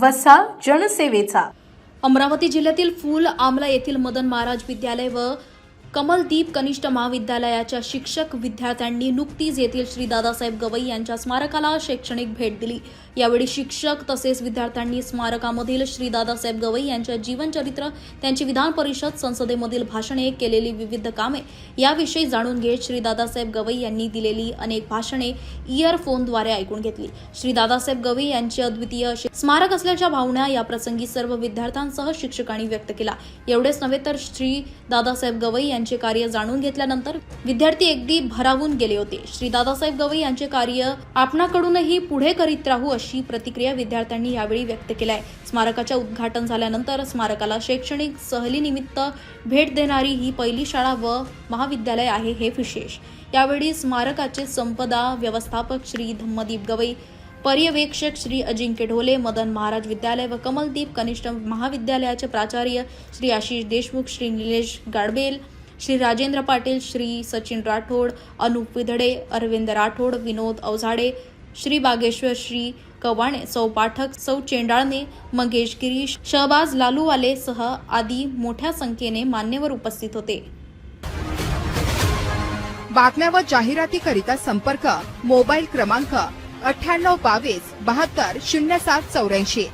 वसा जनसेवेचा. अमरावती जिल्ह्यातील फूल आमला येथील मदन महाराज विद्यालय व कमलदीप कनिष्ठ महाविद्यालयाच्या शिक्षक विद्यार्थ्यांनी नुकतीच येथील श्री दादासाहेब गवई यांच्या स्मारकाला शैक्षणिक भेट दिली. यावेळी शिक्षक तसेच विद्यार्थ्यांनी स्मारकामधील श्री दादासाहेब गवई यांच्या जीवनचरित्र त्यांची विधान परिषद संसदेमधील भाषणे केलेली विविध कामे याविषयी जाणून घेत श्री दादासाहेब गवई यांनी दिलेली अनेक भाषणे इयरफोनद्वारे ऐकून घेतली. श्री दादासाहेब गवई यांची अद्वितीय असे स्मारक असल्याच्या भावना या प्रसंगी सर्व विद्यार्थ्यांसह शिक्षकांनी व्यक्त केला. एवढेच नव्हे तर श्री दादासाहेब गवई यांनी यांचे कार्य जाणून घेतल्यानंतर विद्यार्थी अगदी भरावून गेले होते. श्री दादासाहेब गवई यांचे कार्य आपणाकडूनही पुढे करीत राहू अशी प्रतिक्रिया विद्यार्थ्यांनी यावेळी व्यक्त केली आहे स्मारकाच्या उद्घाटन झाल्यानंतर स्मारकाला शैक्षणिक सहलीनिमित्त भेट देणारी ही पहिली शाळा व महाविद्यालय आहे हे विशेष. यावेळी स्मारकाचे संपदा व्यवस्थापक श्री धम्मदीप गवई पर्यवेक्षक श्री अजिंक्य ढोले मदन महाराज विद्यालय व कमलदीप कनिष्ठ महाविद्यालयाचे प्राचार्य श्री आशिष देशमुख श्री निलेश गाडबेल श्री राजेंद्र पाटील श्री सचिन राठोड अनुप विधडे अरविंद राठोड विनोद अवझाडे श्री बागेश्वर श्री कवाणे सौ पाठक सौ चेंडाळणे मंगेश गिरीश शहबाज लालूवाले सह आदी मोठ्या संख्येने मान्यवर उपस्थित होते. बातम्या व जाहिरातीकरिता संपर्क मोबाईल क्रमांक अठ्ठ्याण्णव बावीस बहात्तर शून्य सात चौऱ्याऐंशी.